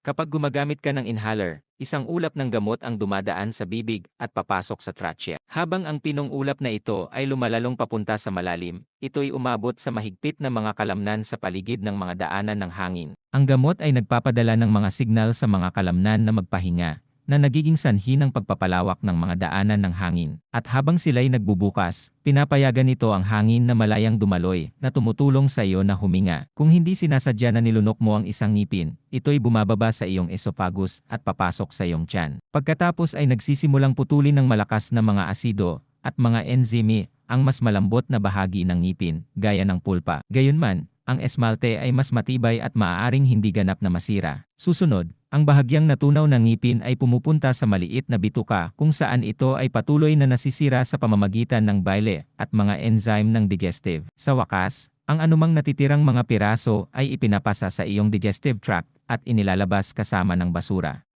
Kapag gumagamit ka ng inhaler, isang ulap ng gamot ang dumadaan sa bibig at papasok sa trachea. Habang ang pinong ulap na ito ay lumalalong papunta sa malalim, ito'y umabot sa mahigpit na mga kalamnan sa paligid ng mga daanan ng hangin. Ang gamot ay nagpapadala ng mga signal sa mga kalamnan na magpahinga, na nagiging sanhi ng pagpapalawak ng mga daanan ng hangin. At habang sila'y nagbubukas, pinapayagan nito ang hangin na malayang dumaloy na tumutulong sa iyo na huminga. Kung hindi sinasadya na nilunok mo ang isang ngipin, ito'y bumababa sa iyong esophagus at papasok sa iyong tiyan. Pagkatapos ay nagsisimulang putulin ng malakas na mga asido at mga enzyme ang mas malambot na bahagi ng ngipin, gaya ng pulpa. Gayunman, ang esmalte ay mas matibay at maaaring hindi ganap na masira. Susunod, ang bahagyang natunaw ng ngipin ay pumupunta sa maliit na bituka kung saan ito ay patuloy na nasisira sa pamamagitan ng bile at mga enzyme ng digestive. Sa wakas, ang anumang natitirang mga piraso ay ipinapasa sa iyong digestive tract at inilalabas kasama ng basura.